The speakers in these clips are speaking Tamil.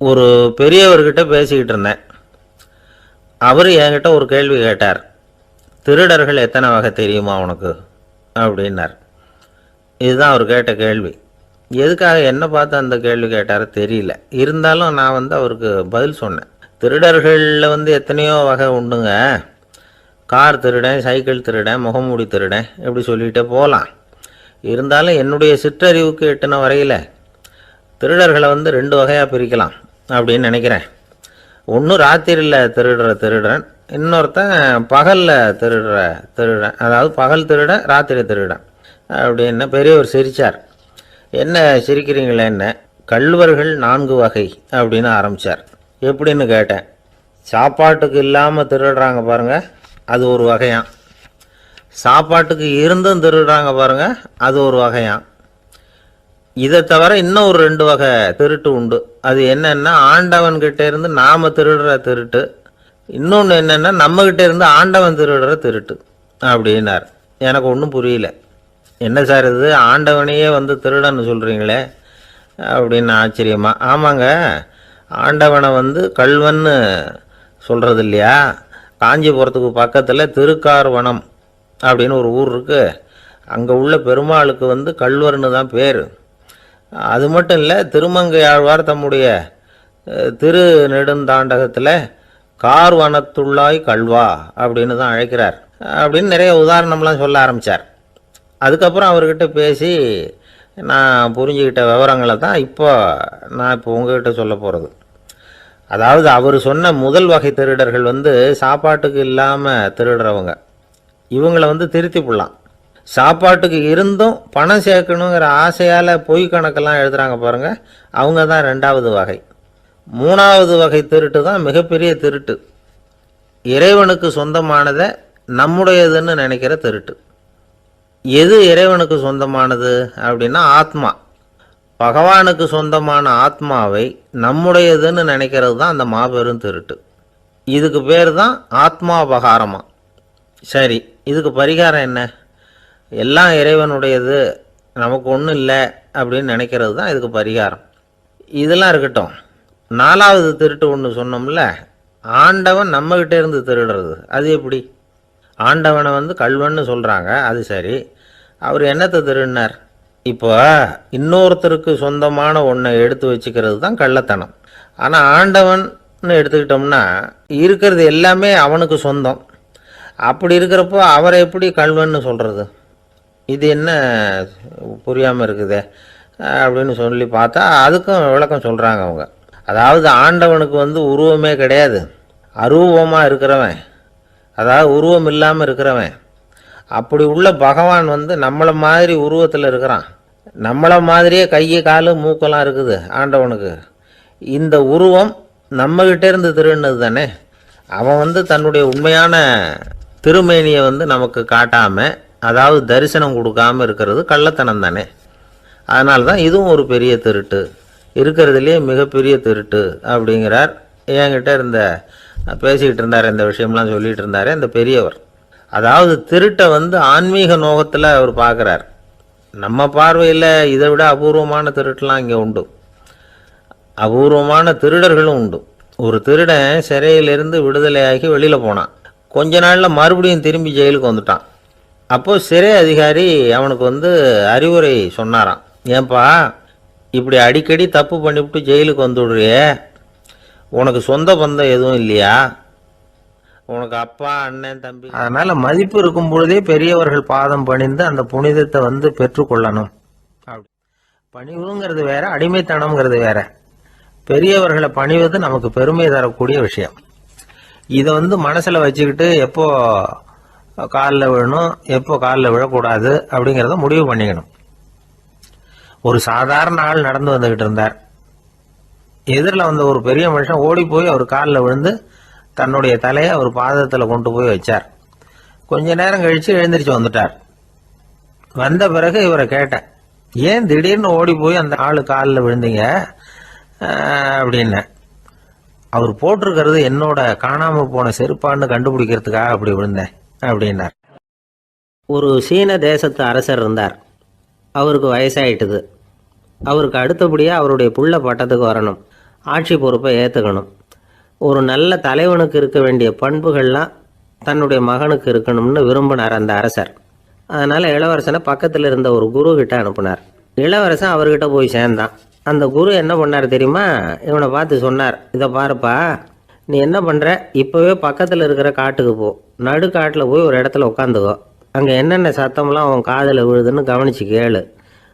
ஒரு பெரியவர்கிட்ட பேசிக்கிட்டு இருந்தேன். அவர் என்கிட்ட ஒரு கேள்வி கேட்டார். திருடர்கள் எத்தனை வகை தெரியுமா உனக்கு? அப்படின்னார். இதுதான் அவர் கேட்ட கேள்வி. எதுக்காக என்ன பார்த்து அந்த கேள்வி கேட்டாரோ தெரியல. இருந்தாலும் நான் வந்து அவருக்கு பதில் சொன்னேன். திருடர்களில் வந்து எத்தனையோ வகை உண்டுங்க. கார் திருடன் சைக்கிள் திருடேன் முகமூடி திருடன் இப்படி சொல்லிகிட்டே போகலாம். இருந்தாலும் என்னுடைய சிற்றறிவுக்கு எட்டின வரையில் திருடர்களை வந்து ரெண்டு வகையாக பிரிக்கலாம். அப்படின்னு நினைக்கிறேன். ஒன்று ராத்திரியில் திருடுற திருடன் இன்னொருத்தன் பகலில் திருடுற திருடன் அதாவது பகல் திருடன் ராத்திரி திருடன் அப்படின்னு பெரியவர் சிரித்தார் என்ன சிரிக்கிறீங்களே என்ன கல்வர்கள் நான்கு வகை அப்படின்னு ஆரம்பித்தார் எப்படின்னு கேட்டேன். சாப்பாட்டுக்கு இல்லாமல் திருடுறாங்க பாருங்கள் அது ஒரு வகையான் சாப்பாட்டுக்கு இருந்தும் திருடுறாங்க பாருங்க அது ஒரு வகையான் இதை தவிர இன்னும் ஒரு ரெண்டு வகை திருட்டு உண்டு. அது என்னன்னா ஆண்டவன் கிட்ட இருந்து நாம திருடுற திருட்டு. இன்னொன்று என்னன்னா நம்ம கிட்ட இருந்து ஆண்டவன் திருடுற திருட்டு அப்படின்னார். எனக்கு ஒன்றும் புரியல. என்ன சார் இது? ஆண்டவனையே வந்து திருடன்னு சொல்கிறீங்களே அப்படின்னு ஆச்சரியமா. ஆமாங்க. ஆண்டவனை வந்து கல்வன்னு சொல்கிறது இல்லையா காஞ்சிபுரத்துக்கு பக்கத்தில் திருக்கார்வனம் அப்படின்னு ஒரு ஊர் இருக்குது அங்கே உள்ள பெருமாளுக்கு வந்து கல்வர்னு தான் பேர். அது மட்டும் இல்லை திருமங்கை ஆழ்வார் தம்முடைய திரு நெடுந்தாண்டகத்தில் கார்வனத்துள்ளாய் கல்வா அப்படின்னு தான் அழைக்கிறார். அப்படின்னு நிறைய உதாரணம்லாம் சொல்ல ஆரம்பித்தார் அதுக்கப்புறம் அவர்கிட்ட பேசி நான் புரிஞ்சுக்கிட்ட விவரங்களை தான் இப்போ நான் இப்போ உங்ககிட்ட சொல்ல போகிறது அதாவது அவர் சொன்ன முதல் வகை திருடர்கள் வந்து சாப்பாட்டுக்கு இல்லாமல் திருடுறவங்க. இவங்களை வந்து திருத்தி போடலாம். சாப்பாட்டுக்கு இருந்தும் பணம் சேர்க்கணுங்கிற ஆசையால் பொய் கணக்கெல்லாம் எழுதுறாங்க பாருங்க. அவங்க தான் ரெண்டாவது வகை. மூணாவது வகை திருட்டு தான் மிகப்பெரிய திருட்டு. இறைவனுக்கு சொந்தமானதை நம்முடையதுன்னு நினைக்கிற திருட்டு. எது இறைவனுக்கு சொந்தமானது அப்படின்னா ஆத்மா. பகவானுக்கு சொந்தமான ஆத்மாவை நம்முடையதுன்னு நினைக்கிறது தான் அந்த மாபெரும் திருட்டு. இதுக்கு பேர் தான் ஆத்மாபகாரமா. சரி இதுக்கு பரிகாரம் என்ன? எல்லாம் இறைவனுடையது நமக்கு ஒன்றும் இல்லை அப்படின்னு நினைக்கிறது தான் இதுக்கு பரிகாரம். இதெல்லாம் இருக்கட்டும். நாலாவது திருட்டு ஒன்று சொன்னோம்ல ஆண்டவன் நம்மகிட்ட இருந்து திருடுறது. அது எப்படி? ஆண்டவனை வந்து கல்வன்னு சொல்கிறாங்க அது சரி. அவர் என்னத்தை திருடினார்? இப்போ இன்னொருத்தருக்கு சொந்தமான ஒன்றை எடுத்து வச்சுக்கிறது தான் கள்ளத்தனம். ஆனால் ஆண்டவன் எடுத்துக்கிட்டோம்னா இருக்கிறது எல்லாமே அவனுக்கு சொந்தம். அப்படி இருக்கிறப்போ அவரை எப்படி கல்வன்னு சொல்கிறது இது என்ன புரியாமல் இருக்குது அப்படின்னு சொல்லி பார்த்தா அதுக்கும் விளக்கம் சொல்கிறாங்க அவங்க. அதாவது ஆண்டவனுக்கு வந்து உருவமே கிடையாது. அரூபமாக இருக்கிறவன். அதாவது உருவம் இல்லாமல் இருக்கிறவன். அப்படி உள்ள பகவான் வந்து நம்மளை மாதிரி உருவத்தில் இருக்கிறான். நம்மளை மாதிரியே கை காலு மூக்கெல்லாம் இருக்குது ஆண்டவனுக்கு. இந்த உருவம் நம்மகிட்டே இருந்து திருடினது தானே. அவன் வந்து தன்னுடைய உண்மையான திருமேனியை வந்து நமக்கு காட்டாமல் அதாவது தரிசனம் கொடுக்காம இருக்கிறது கள்ளத்தனம் தானே அதனால தான் இதுவும் ஒரு பெரிய திருட்டு. இருக்கிறதுலே மிகப்பெரிய திருட்டு அப்படிங்கிறார். என்கிட்ட இருந்த பேசிக்கிட்டு இருந்தார் இந்த விஷயம்லாம் சொல்லிகிட்டு இருந்தார் இந்த பெரியவர். அதாவது திருட்டை வந்து ஆன்மீக நோகத்தில் அவர் பார்க்குறார். நம்ம பார்வையில் இதை விட அபூர்வமான திருட்டுலாம் இங்கே உண்டு. அபூர்வமான திருடர்களும் உண்டு. ஒரு திருடன் சிறையிலிருந்து விடுதலையாகி வெளியில் போனான். கொஞ்ச நாளில் மறுபடியும் திரும்பி ஜெயிலுக்கு வந்துட்டான். அப்போது சிறை அதிகாரி அவனுக்கு வந்து அறிவுரை சொன்னாராம். ஏன்பா இப்படி அடிக்கடி தப்பு பண்ணிவிட்டு ஜெயிலுக்கு வந்துடுறியே? உனக்கு சொந்த பந்தம் எதுவும் இல்லையா? உனக்கு அப்பா அண்ணன் தம்பி. அதனால மதிப்பு இருக்கும் பொழுதே பெரியவர்கள் பாதம் பணிந்து அந்த புனிதத்தை வந்து பெற்றுக்கொள்ளணும் அப்படி. பணிவுங்கிறது வேற அடிமைத்தனம்ங்கிறது வேற. பெரியவர்களை பணிவது நமக்கு பெருமை தரக்கூடிய விஷயம். இதை வந்து மனசில் வச்சுக்கிட்டு எப்போ காலில் விழணும் எப்போ காலில் விழக்கூடாது அப்படிங்கிறத முடிவு பண்ணிக்கணும். ஒரு சாதாரண ஆள் நடந்து வந்துக்கிட்டு இருந்தார். எதிரில் வந்த ஒரு பெரிய மனுஷன் ஓடி போய் அவர் காலில் விழுந்து தன்னுடைய தலையை அவர் பாதத்தில் கொண்டு போய் வச்சார். கொஞ்ச நேரம் கழித்து எழுந்திரிச்சு வந்துட்டார். வந்த பிறகு இவரை கேட்டேன் ஏன் திடீர்னு ஓடி போய் அந்த ஆள் காலில் விழுந்தீங்க? ஆஹ் அப்படின்னேன் அவர் போட்டிருக்கிறது என்னோட காணாமல் போன செருப்பான்னு கண்டுபிடிக்கிறதுக்காக அப்படி விழுந்தேன். அப்படின்னார். ஒரு சீன தேசத்து அரசர் இருந்தார். அவருக்கு வயசாயிட்டுது. அவருக்கு அடுத்தபடியாக அவருடைய புள்ள பட்டத்துக்கு வரணும். ஆட்சி பொறுப்பை ஏற்றுக்கணும் ஒரு நல்ல தலைவனுக்கு இருக்க வேண்டிய பண்புகள்லாம் தன்னுடைய மகனுக்கு இருக்கணும்னு விரும்பினார் அந்த அரசர். அதனால் இளவரசனை பக்கத்தில் இருந்த ஒரு குரு கிட்ட அனுப்புனார். இளவரசன் அவர்கிட்ட போய் சேர்ந்தான். அந்த குரு என்ன பண்ணார் தெரியுமா? இவனை பார்த்து சொன்னார். இதை பாருப்பா நீ என்ன பண்ணுற இப்போவே பக்கத்தில் இருக்கிற காட்டுக்கு போ. நடுக்காட்டில் போய் ஒரு இடத்துல உட்காந்துக்கோ அங்கே என்னென்ன சத்தம்லாம் உன் காதில் விழுதுன்னு கவனித்து கேளு.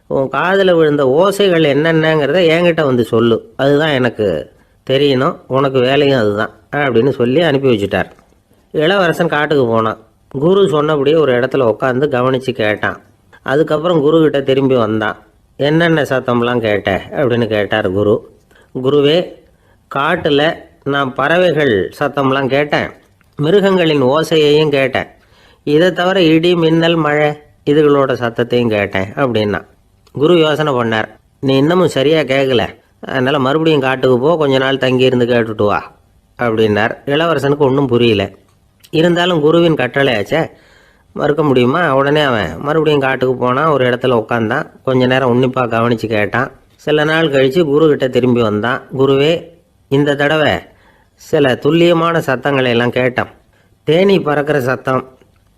உன் காதில் விழுந்த ஓசைகள் என்னென்னங்கிறத என்கிட்ட வந்து சொல்லு. அதுதான் எனக்கு தெரியணும். உனக்கு வேலையும் அதுதான் அப்படின்னு சொல்லி அனுப்பி வச்சுட்டார். இளவரசன் காட்டுக்கு போனான். குரு சொன்னபடியே ஒரு இடத்துல உட்காந்து கவனித்து கேட்டான். அதுக்கப்புறம் குரு திரும்பி வந்தான். என்னென்ன சத்தம்லாம் கேட்ட? அப்படின்னு கேட்டார் குரு. குருவே காட்டில் நான் பறவைகள் சத்தம்லாம் கேட்டேன். மிருகங்களின் ஓசையையும் கேட்டேன். இதை தவிர இடி மின்னல் மழை இதுகளோட சத்தத்தையும் கேட்டேன் அப்படின்னா. குரு யோசனை பண்ணார். நீ இன்னமும் சரியாக கேட்கல அதனால் மறுபடியும் காட்டுக்கு போ. கொஞ்ச நாள் தங்கியிருந்து கேட்டுட்டு வா. அப்படின்னார். இளவரசனுக்கு ஒன்றும் புரியல. இருந்தாலும் குருவின் கட்டளையாச்சே. மறுக்க முடியுமா? உடனே அவன் மறுபடியும் காட்டுக்கு போனான் ஒரு இடத்துல உட்காந்தான் கொஞ்ச நேரம் உன்னிப்பாக கவனித்து கேட்டான். சில நாள் கழித்து குரு கிட்ட திரும்பி வந்தான். குருவே இந்த தடவை சில துல்லியமான சத்தங்களை எல்லாம் கேட்டான். தேனி பறக்கிற சத்தம்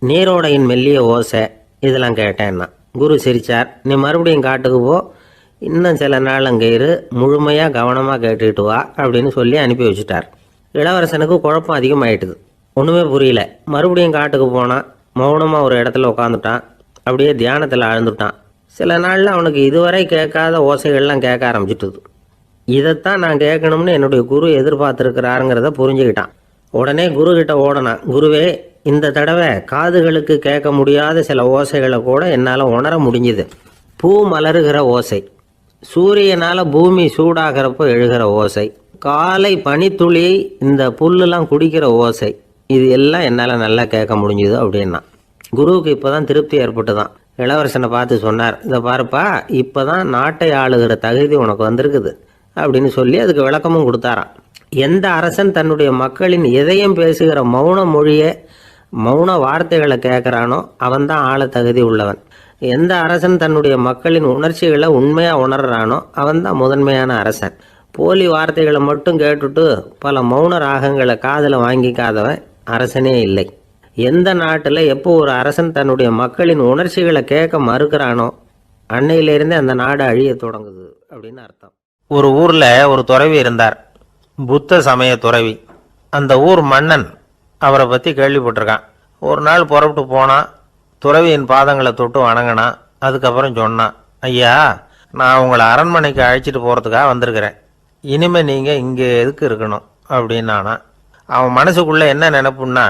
நீரோடையின் மெல்லிய ஓசை இதெல்லாம் கேட்டேன்னா. குரு சிரிச்சார் நீ மறுபடியும் காட்டுக்கு போ. இன்னும் சில நாள் அங்கே இரு. முழுமையாக கவனமாக கேட்டுக்கிட்டு வா அப்படின்னு சொல்லி அனுப்பி வச்சுட்டார். இளவரசனுக்கு குழப்பம் அதிகமாயிட்டுது. ஒன்றுமே புரியல. மறுபடியும் காட்டுக்கு போனான் மௌனமாக ஒரு இடத்துல உட்காந்துட்டான் அப்படியே தியானத்தில் ஆழ்ந்துட்டான். சில நாளில் அவனுக்கு இதுவரை கேட்காத ஓசைகள்லாம் கேட்க ஆரம்பிச்சிட்டுது. இதைத்தான் நான் கேட்கணும்னு என்னுடைய குரு எதிர்பார்த்துருக்கிறாருங்கிறத புரிஞ்சுக்கிட்டான். உடனே குரு கிட்ட ஓடனான். குருவே இந்த தடவை காதுகளுக்கு கேட்க முடியாத சில ஓசைகளை கூட என்னால் உணர முடிஞ்சுது. பூ மலருகிற ஓசை சூரியனால் பூமி சூடாகிறப்போ எழுகிற ஓசை காலை பனித்துளி இந்த புல்லுலாம் குடிக்கிற ஓசை இது எல்லாம் என்னால் நல்லா கேட்க முடிஞ்சுது அப்படின்னா குருவுக்கு இப்போ தான் திருப்தி ஏற்பட்டு தான் இளவரசனை பார்த்து சொன்னார் இதை பாருப்பா இப்போ தான் நாட்டை ஆளுகிற தகுதி உனக்கு வந்திருக்குது. அப்படின்னு சொல்லி அதுக்கு விளக்கமும் கொடுத்தாராம். எந்த அரசன் தன்னுடைய மக்களின் இதயம் பேசுகிற மௌன மொழியை மௌன வார்த்தைகளை கேட்குறானோ அவன்தான் ஆள தகுதி உள்ளவன். எந்த அரசன் தன்னுடைய மக்களின் உணர்ச்சிகளை உண்மையாக உணர்றானோ அவன்தான் முதன்மையான அரசன். போலி வார்த்தைகளை மட்டும் கேட்டுட்டு பல மௌன ராகங்களை காதில் வாங்கிக்காதவன் அரசனே இல்லை. எந்த நாட்டில் எப்போ ஒரு அரசன் தன்னுடைய மக்களின் உணர்ச்சிகளை கேட்க மறுக்கிறானோ அன்னையிலிருந்தே அந்த நாடு அழிய தொடங்குது அப்படின்னு அர்த்தம். ஒரு ஊரில் ஒரு துறவி இருந்தார். புத்த சமய துறவி. அந்த ஊர் மன்னன் அவரை பற்றி கேள்விப்பட்டிருக்கான். ஒரு நாள் புறப்பட்டு போனான் துறவியின் பாதங்களை தொட்டு வணங்கினான் அதுக்கப்புறம் சொன்னான் ஐயா நான் உங்களை அரண்மனைக்கு அழைச்சிட்டு போகிறதுக்காக வந்திருக்கிறேன். இனிமேல் நீங்கள் இங்கே எதுக்கு இருக்கணும்? அப்படின்னானா. அவன் மனசுக்குள்ளே என்ன நினப்புன்னா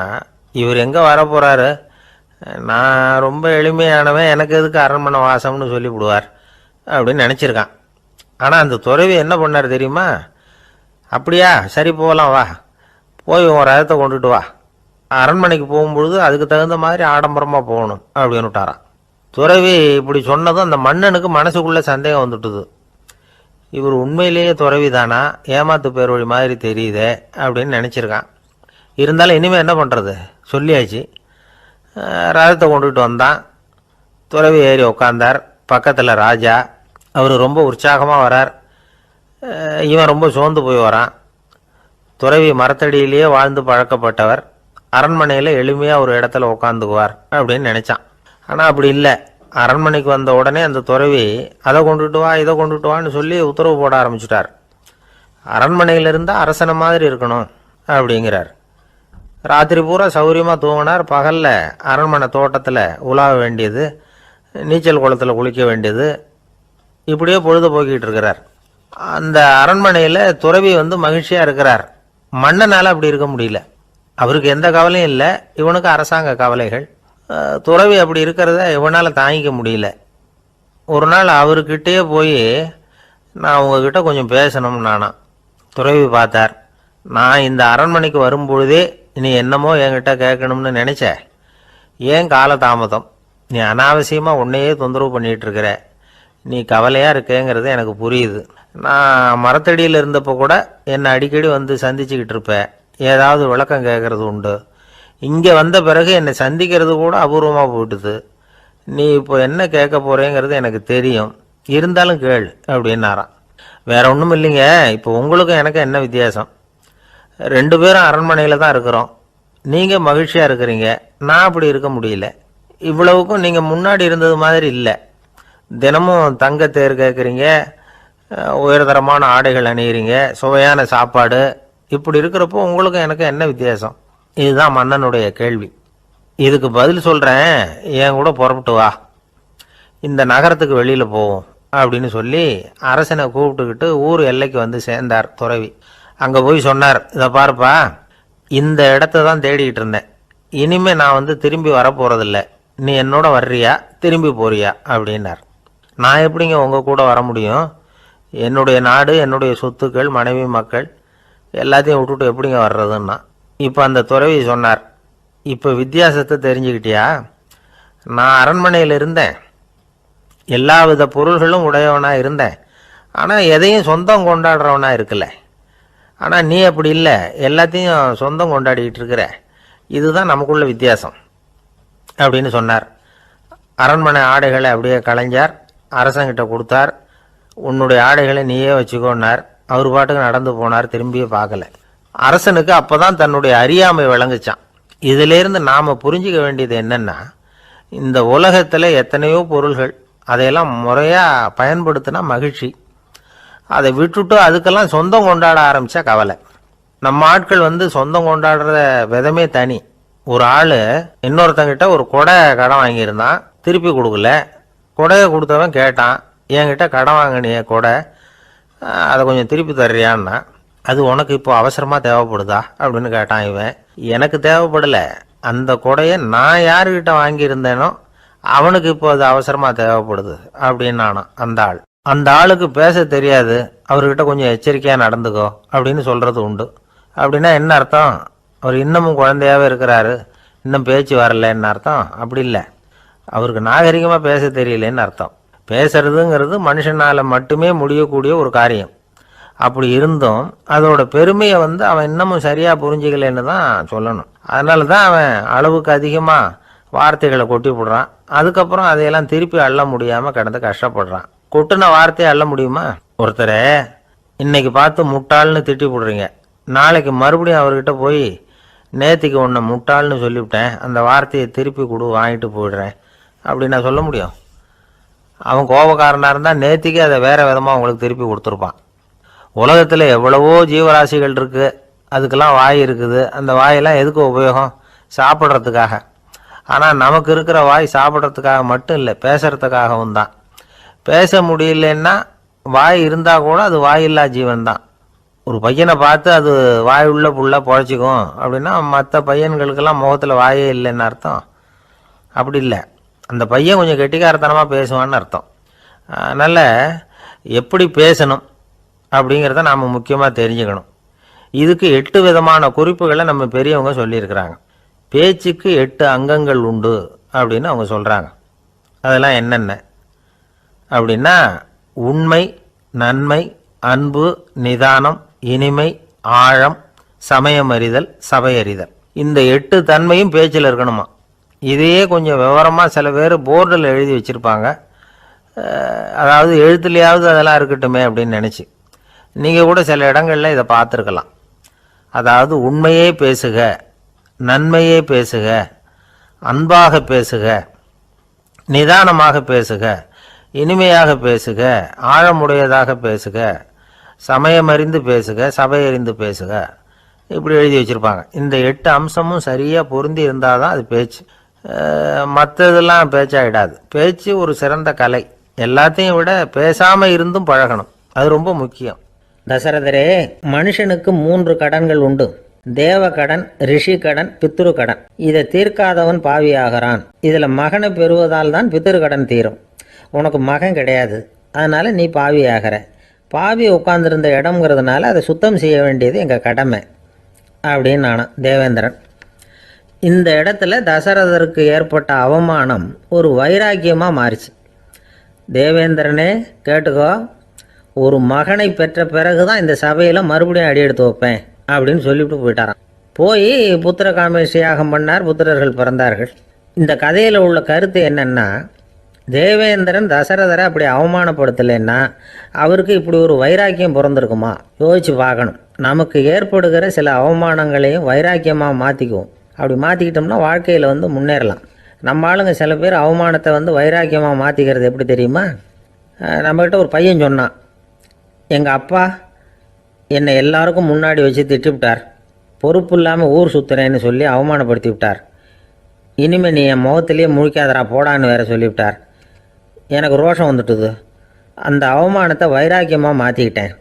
இவர் எங்கே வர போகிறாரு நான் ரொம்ப எளிமையானவன் எனக்கு எதுக்கு அரண்மனை வாசம்னு சொல்லிவிடுவார்? அப்படின்னு நினச்சிருக்கான். ஆனால் அந்த துறவி என்ன பண்ணார் தெரியுமா? அப்படியா சரி போகலாம் வா. போய் உன் ரதத்தை கொண்டுட்டு வா. அரண்மனைக்கு போகும்பொழுது அதுக்கு தகுந்த மாதிரி ஆடம்பரமாக போகணும் அப்படின்னு விட்டாரான் துறவி இப்படி சொன்னதும் அந்த மன்னனுக்கு மனசுக்குள்ளே சந்தேகம் வந்துட்டுது. இவர் உண்மையிலேயே துறவி தானா? ஏமாத்து பேர் வழி மாதிரி தெரியுதே அப்படின்னு நினச்சிருக்கான். இருந்தாலும் இனிமேல் என்ன பண்ணுறது சொல்லியாச்சு. ரதத்தை கொண்டுகிட்டு வந்தான். துறவி ஏறி உட்காந்தார் பக்கத்தில் ராஜா அவர் ரொம்ப உற்சாகமாக வரார். இவன் ரொம்ப சோர்ந்து போய் வரான். துறவி மரத்தடியிலேயே வாழ்ந்து பழக்கப்பட்டவர். அரண்மனையில் எளிமையாக ஒரு இடத்துல உட்காந்துக்குவார் அப்படின்னு நினச்சான். ஆனால் அப்படி இல்லை. அரண்மனைக்கு வந்த உடனே அந்த துறவி அதை கொண்டுட்டு வா இதை கொண்டுட்டு வான்னு சொல்லி உத்தரவு போட ஆரம்பிச்சிட்டார். அரண்மனையில் இருந்தால் அரசனை மாதிரி இருக்கணும் அப்படிங்கிறார். ராத்திரி பூரா சௌரியமாக தூங்கினார். பகலில் அரண்மனை தோட்டத்தில் உலாவ வேண்டியது நீச்சல் குளத்தில் குளிக்க வேண்டியது இப்படியே பொழுது போக்கிட்டு இருக்கிறார் அந்த அரண்மனையில் துறவி வந்து மகிழ்ச்சியாக இருக்கிறார். மன்னனால் அப்படி இருக்க முடியல. அவருக்கு எந்த கவலையும் இல்லை. இவனுக்கு அரசாங்க கவலைகள். துறவி அப்படி இருக்கிறத இவனால் தாங்கிக்க முடியல. ஒரு நாள் அவர்கிட்டயே போய் நான் உங்ககிட்ட கொஞ்சம் பேசணும் நானா? துறவி பார்த்தார். நான் இந்த அரண்மனைக்கு வரும்பொழுதே நீ என்னமோ என்கிட்ட கேட்கணும்னு நினச்ச. ஏன் காலதாமதம்? நீ அனாவசியமாக உன்னையே தொந்தரவு பண்ணிட்டு இருக்கிற நீ கவலையாக இருக்கேங்கிறது எனக்கு புரியுது. நான் மரத்தடியில் இருந்தப்போ கூட என்னை அடிக்கடி வந்து சந்திச்சுக்கிட்டு இருப்பேன் ஏதாவது விளக்கம் கேட்கறது உண்டு. இங்கே வந்த பிறகு என்னை சந்திக்கிறது கூட அபூர்வமாக போயிட்டுது. நீ இப்போ என்ன கேட்க போகிறேங்கிறது எனக்கு தெரியும். இருந்தாலும் கேள் அப்படின்னாராம். வேற ஒன்றும் இல்லைங்க. இப்போ உங்களுக்கும் எனக்கு என்ன வித்தியாசம்? ரெண்டு பேரும் அரண்மனையில் தான் இருக்கிறோம். நீங்கள் மகிழ்ச்சியாக இருக்கிறீங்க. நான் அப்படி இருக்க முடியல. இவ்வளவுக்கும் நீங்கள் முன்னாடி இருந்தது மாதிரி இல்லை. தினமும் தங்க தேர் கேட்குறீங்க உயர்தரமான ஆடைகள் அணியிறீங்க சுவையான சாப்பாடு. இப்படி இருக்கிறப்போ உங்களுக்கும் எனக்கு என்ன வித்தியாசம்? இதுதான் மன்னனுடைய கேள்வி. இதுக்கு பதில் சொல்கிறேன் என் கூட புறப்பட்டு வா. இந்த நகரத்துக்கு வெளியில் போவோம் அப்படின்னு சொல்லி அரசனை கூப்பிட்டுக்கிட்டு ஊர் எல்லைக்கு வந்து சேர்ந்தார் துறவி. அங்கே போய் சொன்னார் இதை பாருப்பா இந்த இடத்த தான் தேடிக்கிட்டு இருந்தேன். இனிமே நான் வந்து திரும்பி வரப்போகிறதில்ல நீ என்னோட வர்றியா? திரும்பி போறியா? அப்படின்னார். நான் எப்படிங்க உங்கள் கூட வர முடியும்? என்னுடைய நாடு என்னுடைய சொத்துக்கள் மனைவி மக்கள் எல்லாத்தையும் விட்டுட்டு எப்படிங்க வர்றதுன்னா? இப்போ அந்த துறவி சொன்னார் இப்போ வித்தியாசத்தை தெரிஞ்சுக்கிட்டியா? நான் அரண்மனையில் இருந்தேன். எல்லா வித பொருள்களும் உடையவனாக இருந்தேன். ஆனால் எதையும் சொந்தம் கொண்டாடுறவனாக இருக்கல. ஆனால் நீ அப்படி இல்லை. எல்லாத்தையும் சொந்தம் கொண்டாடிக்கிட்டு இருக்கிற. இதுதான் நமக்குள்ள வித்தியாசம். அப்படின்னு சொன்னார். அரண்மனை ஆடைகளை அப்படியே கலைஞர் அரசங்கிட்ட கொடுத்தார். உன்னுடைய ஆடைகளை நீயே வச்சுக்கோன்னார். அவர் பாட்டுக்கு நடந்து போனார் திரும்பியே பார்க்கல. அரசனுக்கு அப்போ தான் தன்னுடைய அறியாமை விளங்குச்சான். இதிலேருந்து நாம் புரிஞ்சுக்க வேண்டியது என்னன்னா இந்த உலகத்தில் எத்தனையோ பொருள்கள் அதையெல்லாம் முறையாக பயன்படுத்தினா மகிழ்ச்சி. அதை விட்டுட்டு அதுக்கெல்லாம் சொந்தம் கொண்டாட ஆரம்பித்தா கவலை. நம்ம ஆட்கள் வந்து சொந்தம் கொண்டாடுற விதமே தனி. ஒரு ஆள் இன்னொருத்தங்கிட்ட ஒரு கொடை கடன் வாங்கியிருந்தான் திருப்பி கொடுக்கல. கொடையை கொடுத்தவன் கேட்டான் என்கிட்ட கடன் வாங்கினிய கொடை. அதை கொஞ்சம் திருப்பி தர்றியான்னா? அது உனக்கு இப்போ அவசரமாக தேவைப்படுதா? அப்படின்னு கேட்டான் இவன். எனக்கு தேவைப்படலை. அந்த கொடையை நான் யாருக்கிட்ட வாங்கியிருந்தேனோ அவனுக்கு இப்போ அது அவசரமாக தேவைப்படுது அப்படின்னானான் அந்த ஆள். அந்த ஆளுக்கு பேச தெரியாது. அவர்கிட்ட கொஞ்சம் எச்சரிக்கையாக நடந்துக்கோ அப்படின்னு சொல்கிறது உண்டு. அப்படின்னா என்ன அர்த்தம்? அவர் இன்னமும் குழந்தையாகவே இருக்கிறாரு. இன்னும் பேச்சு வரலன்னு அர்த்தம்? அப்படி இல்லை. அவருக்கு நாகரிகமாக பேச தெரியலன்னு அர்த்தம். பேசுறதுங்கிறது மனுஷனால் மட்டுமே முடியக்கூடிய ஒரு காரியம். அப்படி இருந்தும் அதோட பெருமையை வந்து அவன் இன்னமும் சரியாக புரிஞ்சிக்கலைன்னு தான் சொல்லணும். அதனால தான் அவன் அளவுக்கு அதிகமாக வார்த்தைகளை கொட்டி விடுறான். அதுக்கப்புறம் அதையெல்லாம் திருப்பி அள்ள முடியாமல் கிடந்து கஷ்டப்படுறான். கொட்டின வார்த்தையை அள்ள முடியுமா? ஒருத்தரை இன்னைக்கு பார்த்து முட்டாள்னு திட்டி போடுறீங்க நாளைக்கு மறுபடியும் அவர்கிட்ட போய் நேத்திக்கு உன்னை முட்டாள்னு சொல்லிவிட்டேன். அந்த வார்த்தையை திருப்பி கொடு வாங்கிட்டு போயிடுறேன். அப்படி நான் சொல்ல முடியும். அவன் கோபக்காரனாக இருந்தால் நேத்திக்கு அதை வேறு விதமாக அவங்களுக்கு திருப்பி கொடுத்துருப்பான். உலகத்தில் எவ்வளவோ ஜீவராசிகள் இருக்குது அதுக்கெல்லாம் வாய் இருக்குது. அந்த வாயெல்லாம் எதுக்கு உபயோகம்? சாப்பிட்றதுக்காக. ஆனால் நமக்கு இருக்கிற வாய் சாப்பிட்றதுக்காக மட்டும் இல்லை பேசுகிறதுக்காகவும் தான். பேச முடியலன்னா வாய் இருந்தால் கூட அது வாயில்லா ஜீவன் தான் ஒரு பையனை பார்த்து அது வாய் உள்ள புள்ள பொழைச்சிக்கும் அப்படின்னா மற்ற பையன்களுக்கெல்லாம் முகத்தில் வாயே இல்லைன்னு அர்த்தம். அப்படி இல்லை. அந்த பையன் கொஞ்சம் கெட்டிக்காரத்தனமாக பேசுவான்னு அர்த்தம். அதனால் எப்படி பேசணும் அப்படிங்கிறத நாம் முக்கியமாக தெரிஞ்சுக்கணும். இதுக்கு எட்டு விதமான குறிப்புகளை நம்ம பெரியவங்க சொல்லியிருக்கிறாங்க. பேச்சுக்கு எட்டு அங்கங்கள் உண்டு அப்படின்னு அவங்க சொல்கிறாங்க அதெல்லாம் என்னென்ன? அப்படின்னா உண்மை நன்மை அன்பு நிதானம் இனிமை ஆழம் சமயமறிதல் சபையறிதல். இந்த எட்டு தன்மையும் பேச்சில் இருக்கணுமா? இதையே கொஞ்சம் விவரமாக சில பேர் போர்டில் எழுதி வச்சுருப்பாங்க. அதாவது எழுத்துலையாவது அதெல்லாம் இருக்கட்டுமே அப்படின்னு நினச்சி. நீங்கள் கூட சில இடங்களில் இதை பார்த்துருக்கலாம். அதாவது உண்மையே பேசுக நன்மையே பேசுக அன்பாக பேசுக நிதானமாக பேசுக இனிமையாக பேசுக ஆழமுடையதாக பேசுக சமயமறிந்து பேசுக சபையறிந்து பேசுக. இப்படி எழுதி வச்சுருப்பாங்க. இந்த எட்டு அம்சமும் சரியாக பொருந்தி இருந்தால் தான் அது பேச்சு. மற்றதெல்லாம் பேச்சாயிடாது பேச்சு ஒரு சிறந்த கலை. எல்லாத்தையும் விட பேசாமல் இருந்தும் பழகணும். அது ரொம்ப முக்கியம். தசரதரே மனுஷனுக்கு மூன்று கடன்கள் உண்டு. தேவ கடன் ரிஷி கடன் பித்ரு கடன் இதை தீர்க்காதவன் பாவியாகிறான். இதில் மகனை பெறுவதால் தான் பித்ரு கடன் தீரும். உனக்கு மகன் கிடையாது. அதனால் நீ பாவியாகிற. பாவி உட்கார்ந்துருந்த இடம்ங்கிறதுனால அதை சுத்தம் செய்ய வேண்டியது எங்கள் கடமை. அப்படின்னு நானும் தேவேந்திரன் இந்த இடத்துல தசரதருக்கு ஏற்பட்ட அவமானம் ஒரு வைராக்கியமாக மாறிச்சு. தேவேந்திரனே கேட்டுக்கோ ஒரு மகனை பெற்ற பிறகு தான் இந்த சபையில் மறுபடியும் அடி எடுத்து வைப்பேன் அப்படின்னு சொல்லிவிட்டு போயிட்டாராம். போய் புத்திர காமேஷ் யாகம் பண்ணார் புத்திரர்கள் பிறந்தார்கள். இந்த கதையில் உள்ள கருத்து என்னென்னா தேவேந்திரன் தசரதரை அப்படி அவமானப்படுத்தலைன்னா அவருக்கு இப்படி ஒரு வைராக்கியம் பிறந்திருக்குமா? யோசிச்சு பார்க்கணும். நமக்கு ஏற்படுகிற சில அவமானங்களையும் வைராக்கியமாக மாற்றிக்குவோம் அப்படி மாற்றிக்கிட்டோம்னா வாழ்க்கையில் வந்து முன்னேறலாம். நம்ம ஆளுங்க சில பேர் அவமானத்தை வந்து வைராக்கியமாக மாற்றிக்கிறது எப்படி தெரியுமா? நம்மக்கிட்ட ஒரு பையன் சொன்னான். எங்கள் அப்பா என்னை எல்லாருக்கும் முன்னாடி வச்சு திட்டுவிட்டார். பொறுப்பு இல்லாமல் ஊர் சுற்றுறேன்னு சொல்லி அவமானப்படுத்தி விட்டார். இனிமேல் நீ என் முகத்துலேயே முழிக்காதடா போடான்னு வேற சொல்லிவிட்டார். எனக்கு ரோஷம் வந்துட்டுது. அந்த அவமானத்தை வைராக்கியமாக மாற்றிக்கிட்டேன்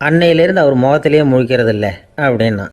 அன்னையிலேருந்து அவர் முகத்திலேயே முழிக்கிறது இல்லை அப்படின்னா